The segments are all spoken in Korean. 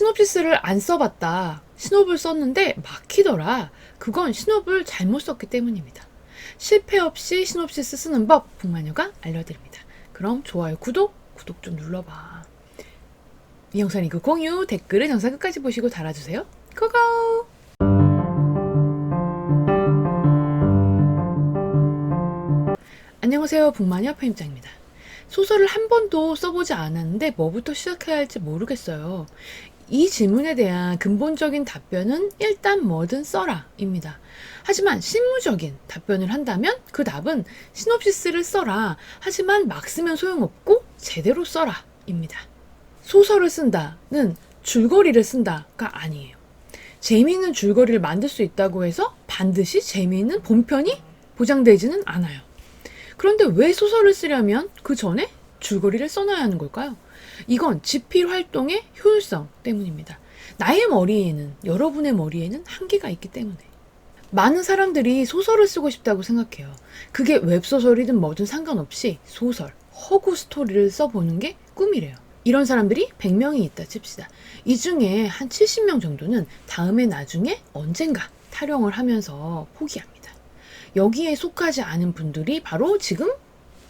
시놉시스를 안 써봤다. 신호를 썼는데 막히더라. 그건 신호를 잘못 썼기 때문입니다. 실패 없이 시놉시스 쓰는 법 북마녀가 알려드립니다. 그럼 좋아요, 구독, 구독 좀 눌러봐. 이 영상 이그 공유, 댓글은 영상 끝까지 보시고 달아주세요. 고고! 안녕하세요. 북마녀 편집장입니다. 소설을 한 번도 써보지 않았는데 뭐부터 시작해야 할지 모르겠어요. 이 질문에 대한 근본적인 답변은 일단 뭐든 써라 입니다. 하지만 실무적인 답변을 한다면 그 답은 시놉시스를 써라. 하지만 막 쓰면 소용없고 제대로 써라 입니다. 소설을 쓴다는 줄거리를 쓴다가 아니에요. 재미있는 줄거리를 만들 수 있다고 해서 반드시 재미있는 본편이 보장되지는 않아요. 그런데 왜 소설을 쓰려면 그 전에 줄거리를 써놔야 하는 걸까요? 이건 집필 활동의 효율성 때문입니다. 나의 머리에는, 여러분의 머리에는 한계가 있기 때문에. 많은 사람들이 소설을 쓰고 싶다고 생각해요. 그게 웹소설이든 뭐든 상관없이 소설, 허구 스토리를 써보는 게 꿈이래요. 이런 사람들이 100명이 있다 칩시다. 이 중에 한 70명 정도는 다음에 나중에 언젠가 타령을 하면서 포기합니다. 여기에 속하지 않은 분들이 바로 지금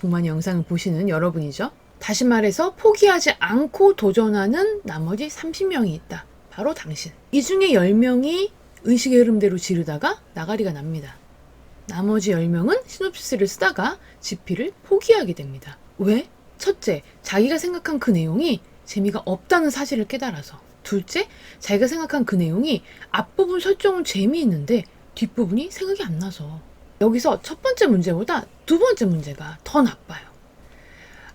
북만 영상을 보시는 여러분이죠. 다시 말해서 포기하지 않고 도전하는 나머지 30명이 있다. 바로 당신. 이 중에 10명이 의식의 흐름대로 지르다가 나가리가 납니다. 나머지 10명은 시놉시스를 쓰다가 집필을 포기하게 됩니다. 왜? 첫째, 자기가 생각한 그 내용이 재미가 없다는 사실을 깨달아서. 둘째, 자기가 생각한 그 내용이 앞부분 설정은 재미있는데 뒷부분이 생각이 안 나서. 여기서 첫 번째 문제보다 두 번째 문제가 더 나빠요.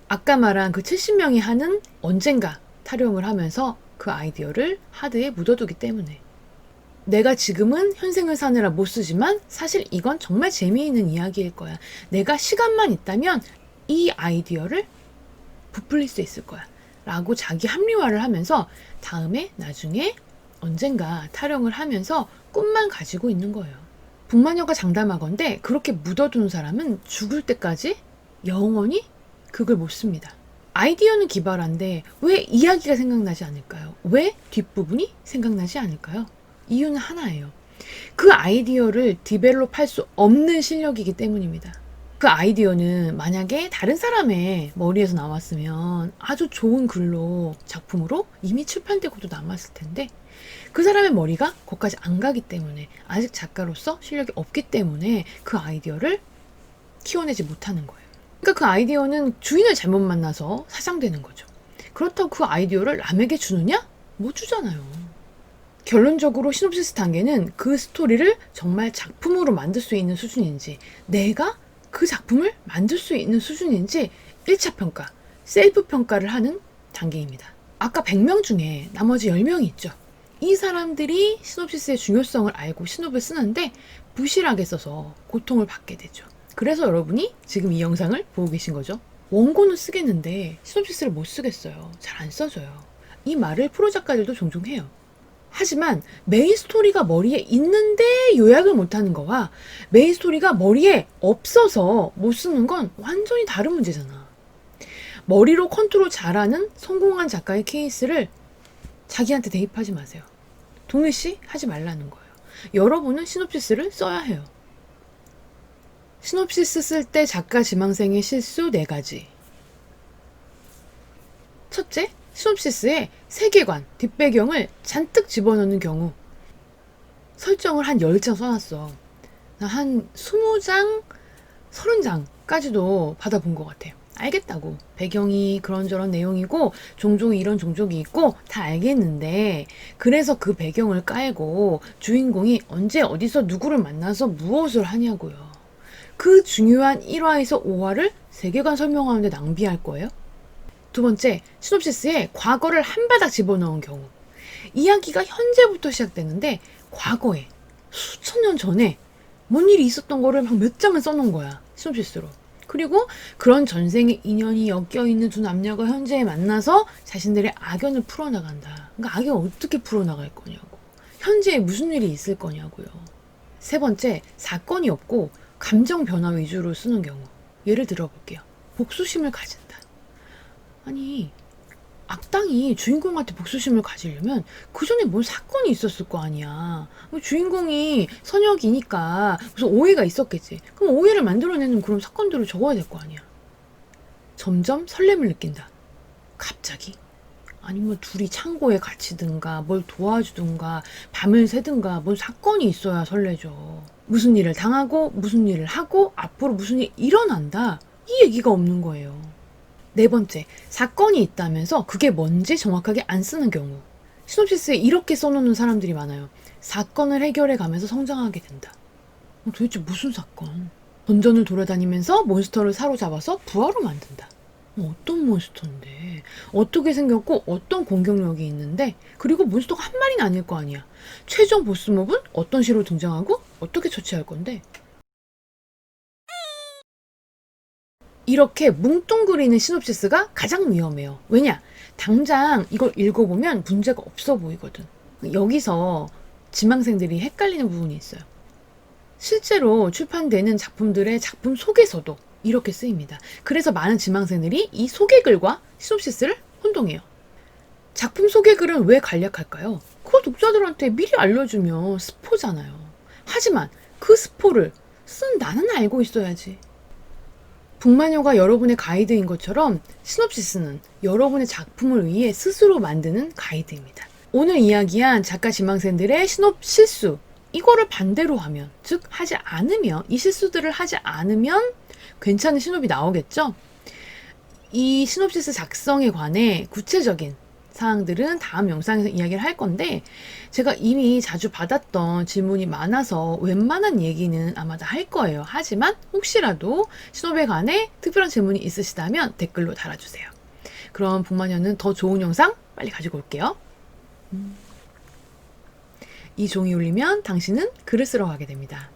아까 말한 그 70명이 하는 언젠가 타령을 하면서 그 아이디어를 하드에 묻어두기 때문에 내가 지금은 현생을 사느라 못 쓰지만 사실 이건 정말 재미있는 이야기일 거야. 내가 시간만 있다면 이 아이디어를 부풀릴 수 있을 거야. 라고 자기 합리화를 하면서 다음에 나중에 언젠가 타령을 하면서 꿈만 가지고 있는 거예요. 북마녀가 장담하건대 그렇게 묻어두는 사람은 죽을 때까지 영원히 그걸 못 씁니다. 아이디어는 기발한데 왜 이야기가 생각나지 않을까요? 왜 뒷부분이 생각나지 않을까요? 이유는 하나예요. 그 아이디어를 디벨롭 할 수 없는 실력이기 때문입니다. 그 아이디어는 만약에 다른 사람의 머리에서 나왔으면 아주 좋은 글로 작품으로 이미 출판되고도 남았을 텐데 그 사람의 머리가 거기까지 안 가기 때문에 아직 작가로서 실력이 없기 때문에 그 아이디어를 키워내지 못하는 거예요. 그러니까 그 아이디어는 주인을 잘못 만나서 사장되는 거죠. 그렇다고 그 아이디어를 남에게 주느냐? 못 주잖아요. 결론적으로 시놉시스 단계는 그 스토리를 정말 작품으로 만들 수 있는 수준인지 내가 그 작품을 만들 수 있는 수준인지 1차 평가, 셀프 평가를 하는 단계입니다. 아까 100명 중에 나머지 10명이 있죠. 이 사람들이 시놉시스의 중요성을 알고 시놉을 쓰는데 부실하게 써서 고통을 받게 되죠. 그래서 여러분이 지금 이 영상을 보고 계신 거죠. 원고는 쓰겠는데 시놉시스를 못 쓰겠어요. 잘 안 써져요. 이 말을 프로 작가들도 종종 해요. 하지만 메인 스토리가 머리에 있는데 요약을 못하는 거와 메인 스토리가 머리에 없어서 못 쓰는 건 완전히 다른 문제잖아. 머리로 컨트롤 잘하는 성공한 작가의 케이스를 자기한테 대입하지 마세요. 동일시 하지 말라는 거예요. 여러분은 시놉시스를 써야 해요. 시놉시스 쓸 때 작가 지망생의 실수 4가지. 시놉시스에 세계관, 뒷배경을 잔뜩 집어넣는 경우. 설정을 한 10장 써놨어. 나한 20장, 30장까지도 받아본 것 같아요. 알겠다고. 배경이 그런저런 내용이고, 종족이 이런 종족이 있고, 다 알겠는데, 그래서 그 배경을 깔고, 주인공이 언제 어디서 누구를 만나서 무엇을 하냐고요. 그 중요한 1화에서 5화를 세계관 설명하는데 낭비할 거예요? 두 번째, 시놉시스에 과거를 한 바닥 집어넣은 경우. 이야기가 현재부터 시작되는데, 과거에, 수천 년 전에, 뭔 일이 있었던 거를 막 몇 장을 써놓은 거야. 시놉시스로. 그리고 그런 전생의 인연이 엮여 있는 두 남녀가 현재에 만나서 자신들의 악연을 풀어나간다. 그러니까 악연 어떻게 풀어나갈 거냐고. 현재에 무슨 일이 있을 거냐고요. 세 번째, 사건이 없고 감정 변화 위주로 쓰는 경우. 예를 들어 볼게요. 복수심을 가진다. 아니, 악당이 주인공한테 복수심을 가지려면 그 전에 뭔 사건이 있었을 거 아니야. 뭐 주인공이 선역이니까 무슨 오해가 있었겠지. 그럼 오해를 만들어내는 그런 사건들을 적어야 될 거 아니야. 점점 설렘을 느낀다. 갑자기? 아니면 둘이 창고에 갇히든가 뭘 도와주든가 밤을 새든가 뭔 사건이 있어야 설레죠. 무슨 일을 당하고 무슨 일을 하고 앞으로 무슨 일이 일어난다. 이 얘기가 없는 거예요. 네 번째, 사건이 있다면서 그게 뭔지 정확하게 안 쓰는 경우. 시놉시스에 이렇게 써놓는 사람들이 많아요. 사건을 해결해 가면서 성장하게 된다. 어, 도대체 무슨 사건? 던전을 돌아다니면서 몬스터를 사로잡아서 부하로 만든다. 어, 어떤 몬스터인데? 어떻게 생겼고 어떤 공격력이 있는데? 그리고 몬스터가 한 마리는 아닐 거 아니야. 최종 보스몹은 어떤 시로 등장하고 어떻게 처치할 건데? 이렇게 뭉뚱그리는 시놉시스가 가장 위험해요. 왜냐? 당장 이걸 읽어보면 문제가 없어 보이거든. 여기서 지망생들이 헷갈리는 부분이 있어요. 실제로 출판되는 작품들의 작품 속에서도 이렇게 쓰입니다. 그래서 많은 지망생들이 이 소개글과 시놉시스를 혼동해요. 작품 소개글은 왜 간략할까요? 그걸 독자들한테 미리 알려주면 스포잖아요. 하지만 그 스포를 쓴 나는 알고 있어야지. 북마녀가 여러분의 가이드인 것처럼 시놉시스는 여러분의 작품을 위해 스스로 만드는 가이드입니다. 오늘 이야기한 작가 지망생들의 시놉 실수 이거를 반대로 하면 즉 하지 않으면 이 실수들을 하지 않으면 괜찮은 시놉이 나오겠죠. 이 시놉시스 작성에 관해 구체적인 사항들은 다음 영상에서 이야기를 할 건데 제가 이미 자주 받았던 질문이 많아서 웬만한 얘기는 아마 다 할 거예요. 하지만 혹시라도 신호에 관해 특별한 질문이 있으시다면 댓글로 달아주세요. 그럼 북마녀는 더 좋은 영상 빨리 가지고 올게요. 음. 이 종이 울리면 당신은 글을 쓰러 가게 됩니다.